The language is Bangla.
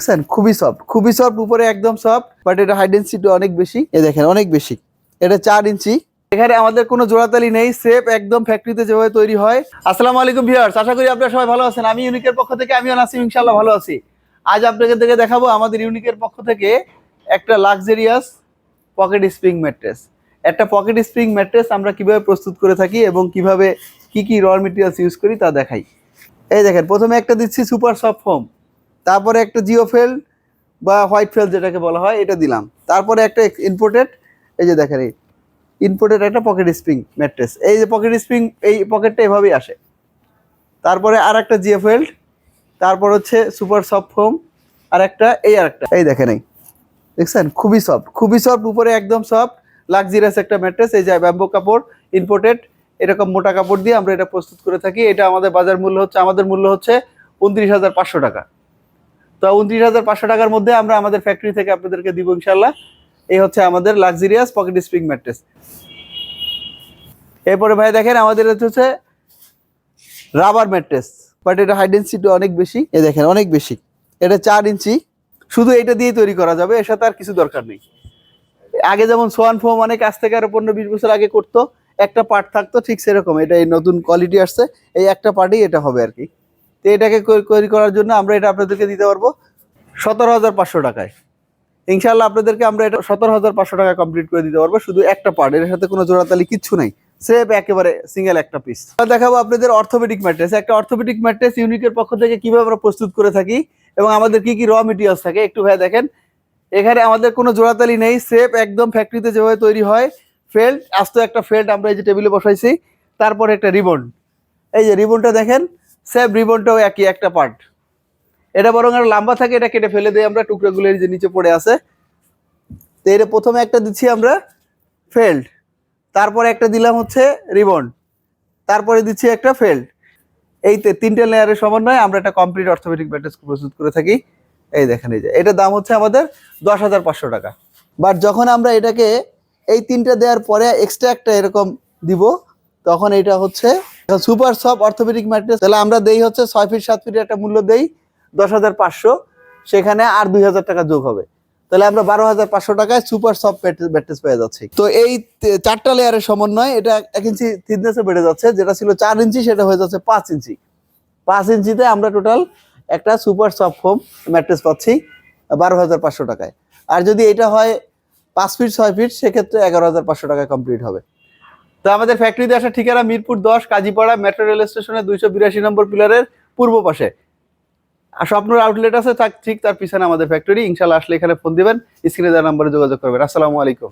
দেখছেন খুবই সফট খুবই সফট উপরে একদম সফট বাট এটা হাই ডেন্সিটি অনেক বেশি। এ দেখেন, অনেক বেশি। এটা চার ইঞ্চি। এখানে আমাদের কোনো জোড়াতালি নেই সেফ একদম ফ্যাক্টরিতে যেভাবে তৈরি হয়। আসসালামু আলাইকুম ভিউয়ার্স আশা করি আপনারা সবাই ভালো আছেন। আমি ইউনিকের পক্ষ থেকে, আমিও নাসিম, ইনশাআল্লাহ ভালো আছি। আজ আপনাদের থেকে দেখাবো আমাদের ইউনিকের পক্ষ থেকে একটা লাক্সারিয়াস পকেট স্প্রিং ম্যাট্রেস একটা পকেট স্প্রিং ম্যাট্রেস আমরা কীভাবে প্রস্তুত করে থাকি এবং কীভাবে কি কি র মেটেরিয়ালস ইউজ করি তা দেখাই। এই দেখেন, প্রথমে একটা দিচ্ছি সুপার সফট ফোম তারপরে একটা জিও ফেল বা হোয়াইট ফেল যেটাকে বলা হয়, এটা দিলাম। তারপরে একটা ইনপোর্টেড এই যে দেখেন এই ইনপোর্টেড একটা পকেট স্প্রিং ম্যাট্রেস। এই যে পকেট স্প্রিং, এই পকেটটা এভাবেই আসে। তারপরে আর একটা জিও ফেল্ড তারপর হচ্ছে সুপার সফট ফোম আর একটা এই আর একটা এই দেখেন এই, দেখছেন? খুবই সফট খুবই সফট, উপরে একদম সফট, লাক্সারিয়াস একটা ম্যাট্রেস, এই যে ব্যাম্বো কাপড় ইম্পোর্টেড এরকম মোটা কাপড় দিয়ে আমরা এটা প্রস্তুত করে থাকি। এটা আমাদের বাজার মূল্য হচ্ছে, আমাদের মূল্য হচ্ছে উনত্রিশ হাজার পাঁচশো টাকা। তো উনত্রিশ হাজার পাঁচশো টাকার মধ্যে আমরা আমাদের ফ্যাক্টরি থেকে আপনাদেরকে দিব ইনশাল্লাহ এই হচ্ছে আমাদের লাক্সারিয়াস পকেট স্প্রিং ম্যাট্রেস এরপরে ভাই দেখেন, আমাদের হচ্ছে রাবার ম্যাট্রেস বাট এটা হাই ডেন্সিটি অনেক বেশি। এ দেখেন, অনেক বেশি। এটা চার ইঞ্চি। শুধু এটা দিয়ে তৈরি করা যাবে, এর সাথে আর কিছু দরকার নেই। আগে যেমন সোয়ান ফোম অনেক আজ থেকে আরও পনেরো বিশ বছর আগে করতো, একটা পার্ট থাকতো, ঠিক সেরকম। এটা এই নতুন কোয়ালিটি আসছে, এই একটা পার্টই এটা হবে আর কি। তো এটাকে তৈরি করার জন্য আমরা এটা আপনাদেরকে দিতে পারব সতেরো হাজার পাঁচশো টাকায়। ইনশাল্লাহ আপনাদেরকে আমরা এটা সতেরো হাজার পাঁচশো টাকা কমপ্লিট করে দিতে পারব, শুধু একটা পার্ট এর সাথে কোনো জোড়াতালি কিচ্ছু নাই। সেভ একেবারে সিঙ্গেল একটা পিস দেখাবো আপনাদের অর্থোপেডিক ম্যাট্রেস একটা অর্থোপেডিক ম্যাট্রেস ইউনিকের পক্ষ থেকে কীভাবে আমরা প্রস্তুত করে থাকি এবং আমাদের কি কি র মেটেরিয়ালস থাকে, একটু ভাই দেখেন। এখানে আমাদের কোনো জোড়াতালি নেই সেফ একদম ফ্যাক্টরিতে যেভাবে তৈরি হয় ফেল্ট আস্ত একটা ফেল্ট আমরা এই যে টেবিলে বসাইছি, তারপরে একটা রিবন এই যে রিবনটা দেখেন সেপ রিবনটাও একই, একটা পার্ট এটা বরং আর লম্বা থাকে, এটা কেটে ফেলে দেয় আমরা, টুকরোগুলো যে নিচে পড়ে আছে। তো এটা প্রথমে একটা দিচ্ছি আমরা ফেল্ড তারপরে একটা দিলাম হচ্ছে রিবন। তারপরে দিচ্ছি একটা ফেল্ড এই তিনটে লেয়ারের সমন্বয়ে আমরা একটা কমপ্লিট অর্থোপেডিক ব্যাটেজ প্রস্তুত করে থাকি। এই দেখেন এই যে এটার দাম হচ্ছে আমাদের দশ হাজার পাঁচশো টাকা। বাট যখন আমরা এটাকে এই তিনটা দেওয়ার পরে এক্সট্রা একটা এরকম দিব, তখন এটা হচ্ছে সুপার সফট অর্থোপেডিক ম্যাট্রেস, তাহলে আমরা দেই হচ্ছে ছয় ফিট, সাত ফিটের একটা মূল্য দেই দশ হাজার পাঁচশো, সেখানে আর দুই হাজার টাকা যোগ হবে। তাহলে আমরা বারো হাজার পাঁচশো টাকায় সুপার সফট ব্যাট্রেস পেয়ে যাচ্ছি। তো এই চারটা লেয়ারের সমন্বয় এটা এক ইঞ্চি থিকনেসে বেড়ে যাচ্ছে, যেটা ছিল চার ইঞ্চি, সেটা হয়ে যাচ্ছে পাঁচ ইঞ্চি। পাঁচ ইঞ্চিতে আমরা টোটাল একটা সুপার সফট ফোম ম্যাট্রেস পাচ্ছি বারো হাজার পাঁচশো টাকায়। আর যদি এটা হয় পাঁচ ফিট, ছয় ফিট, সেক্ষেত্রে এগারো হাজার পাঁচশো টাকায় কমপ্লিট হবে। তো আমাদের ফ্যাক্টরিতে আসা ঠিকানা মিরপুর দশ, কাজীপাড়া মেট্রো রেল স্টেশনের দুইশো বিরাশি নম্বর পিলারের পূর্ব পাশে। আর স্বপ্ন আউটলেট আছে ঠিক তার পিছনে আমাদের ফ্যাক্টরি ইনশাল্লাহ আসলে এখানে ফোন দিবেন স্ক্রিনে দেওয়ার নম্বরে যোগাযোগ করবেন। আসসালামু আলাইকুম।